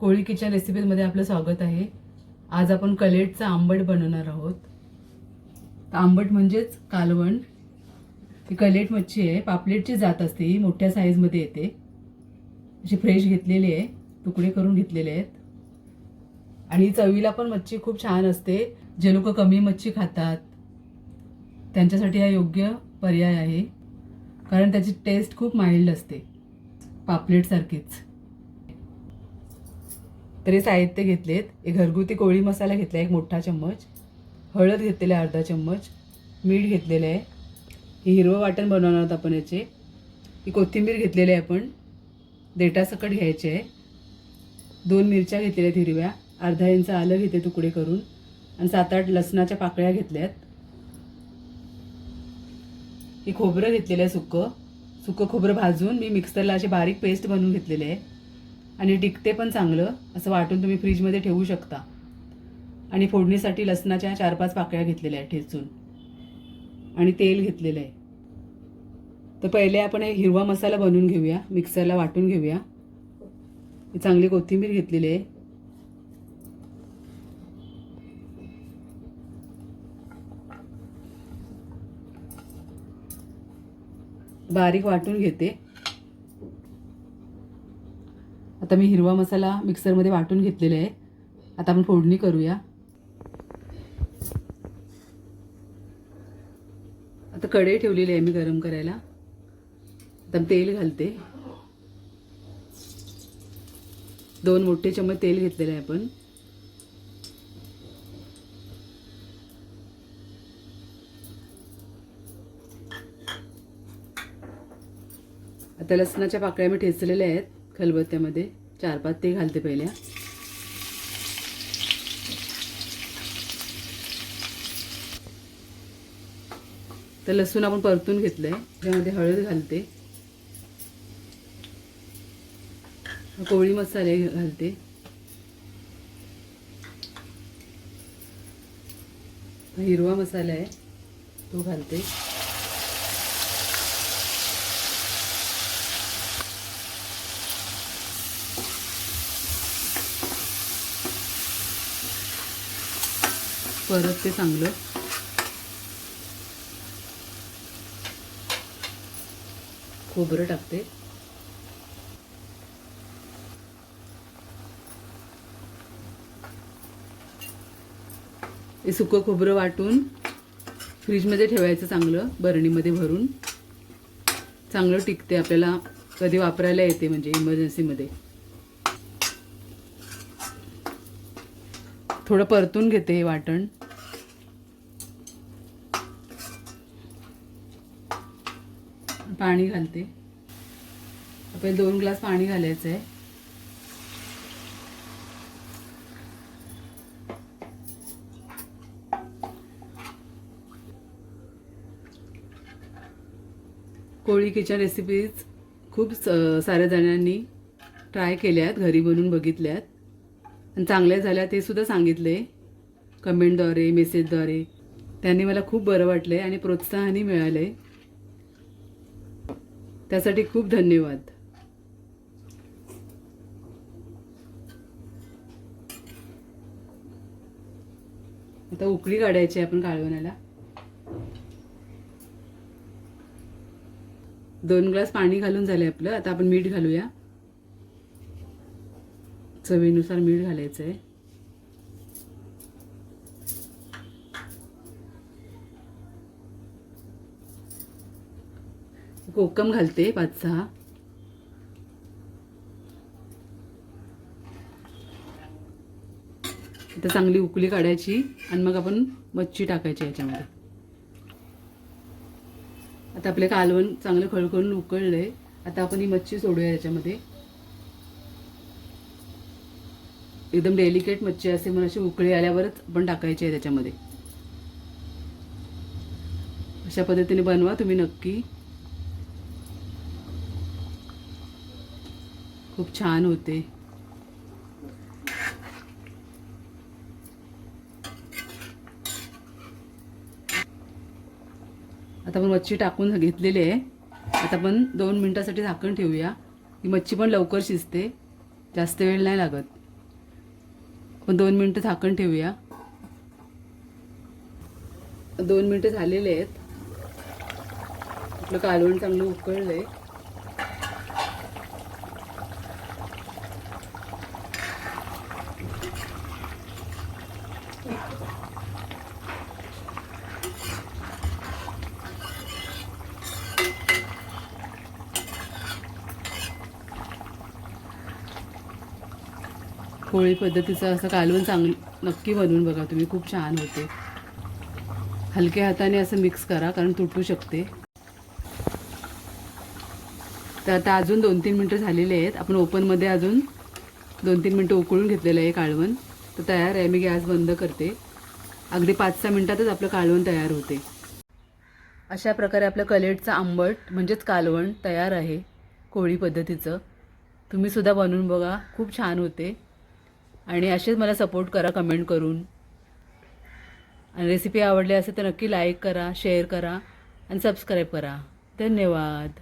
कोळी kitchen रेसिपीमध्ये आपलं स्वागत आहे. आज आपण कलेटचं आंबट बनवणार आहोत. आंबट म्हणजेच कालवण ही कलेट मच्छी आहे. पापलेटची जात असते. ही मोठ्या साईजमध्ये येते. अशी फ्रेश घेतलेली आहे. तुकडे करून घेतलेले आहेत. आणि चवीला पण मच्छी खूप छान असते. जे लोक कमी मच्छी खातात त्यांच्यासाठी हा योग्य पर्याय आहे. कारण त्याची टेस्ट खूप माइल्ड असते. पापलेटसारखीच तरी साहित्य घेतलेत. एक घरगुती कोळी मसाला घेतला एक मोठा चम्मच. हळद घेतलेला आहे अर्धा चम्मच. मीठ घेतलेलं आहे. हे हिरवं वाटण बनवणार आहोत आपण याचे. ही कोथिंबीर घेतलेली आहे आपण. देटासकट घ्यायचे आहे. दोन मिरच्या घेतलेल्या आहेत हिरव्या. अर्धा इंच आलं घेते तुकडे करून. आणि सात आठ लसणाच्या पाकळ्या घेतल्यात. ही खोबरं घेतलेलं आहे सुकं. सुकं खोबरं भाजून मी मिक्सरला अशी बारीक पेस्ट बनवून घेतलेले आहे. आणि टिकते पण चांगलं असं वाटून तुम्ही फ्रीजमध्ये ठेवू शकता. आणि फोडणीसाठी लसणाच्या चार पाच पाकळ्या घेतलेल्या आहेत ठेचून. आणि तेल घेतलेलं आहे. तर पहिले आपण एक हिरवा मसाला बनवून घेऊया मिक्सरला वाटून घेऊया. चांगली कोथिंबीर घेतलेली आहे. बारीक वाटून घेते. आता मी हिरवा मसाला मिक्सरमध्ये वाटून घेतलेला आहे. आता आपण फोडणी करूया. आता कढई ठेवलेली आहे मी गरम करायला. आता तेल घालते. दोन मोठे चम्मच तेल घेतलेलं आहे आपण. आता लसणाच्या पाकळ्या मी ठेचलेल्या आहेत. खलबत्त्यामध्ये चार पाच ते घालते पहिल्या. तर लसूण आपण परतून घेतलं आहे त्यामध्ये हळद घालते. कोळी मसाले घालते. हिरवा मसाला आहे तो घालते. परत ते चांगलं. खोबरं टाकते. हे सुकं खोबरं वाटून फ्रीजमध्ये ठेवायचं चांगलं बरणीमध्ये भरून. चांगलं टिकते आपल्याला कधी वापरायला येते म्हणजे इमर्जन्सीमध्ये थोडं परतून घेते हे वाटण. पाणी घालते. आपल्याला दोन ग्लास पाणी घालायचं आहे कोळी किचन रेसिपीज खूप स- साऱ्या जणांनी ट्राय केल्यात घरी बनवून बघितल्यात. आणि चांगल्या झाल्या ते सुद्धा सांगितले. कमेंटद्वारे मेसेजद्वारे त्यांनी मला खूप बरं वाटलं आहे आणि प्रोत्साहनही मिळालं आहे त्यासाठी खूप धन्यवाद. आता उकळी काढायची आहे आपण काळवण्याला. दोन ग्लास पाणी घालून झाले आपलं. आता आपण मीठ घालूया. चवीनुसार मीठ घालायचं आहे कोकम घालते पाच सहा आता चांगली उकळी काढायची आणि मग आपण मच्छी टाकायची याच्यामध्ये. आता आपले कालवण चांगलं खळखळून उकळलंय. आता आपण ही मच्छी सोडूया याच्यामध्ये. एकदम डेलिकेट मच्छी असे म्हणून अशी उकळी आल्यावरच आपण टाकायची आहे त्याच्यामध्ये. अशा पद्धतीने बनवा तुम्ही नक्की. खूप छान होते. आता आपण मच्छी टाकून घेतलेली आहे. आता आपण दोन मिनटासाठी झाकण ठेवूया. ही मच्छी पण लवकर शिजते. जास्त वेळ नाही लागत. आपण दोन मिनटं झाकण ठेवूया. दोन मिनटं झालेले आहेत. आपलं कालवण चांगलं उकळलं आहे पोळी पद्धतीचं असं कालवण चांगलं नक्की बनवून बघा तुम्ही. खूप छान होते. हलक्या हाताने असं मिक्स करा कारण तुटू शकते. तर आता अजून दोन तीन मिनटं झालेले आहेत. आपण ओपनमध्ये अजून दोन तीन मिनटं उकळून घेतलेलं आहे कालवण. तर तयार आहे. मी गॅस बंद करते. अगदी पाच सहा मिनटातच आपलं कालवण तयार होते. अशा प्रकारे आपलं कलेटचं आंबट म्हणजेच कालवण तयार आहे. कोळी पद्धतीचं. तुम्ही सुद्धा बनवून बघा. खूप छान होते. आणि असेच मला सपोर्ट करा कमेंट करून. आणि रेसिपी आवडली असेल तर नक्की लाईक करा शेअर करा आणि सबस्क्राईब करा. धन्यवाद.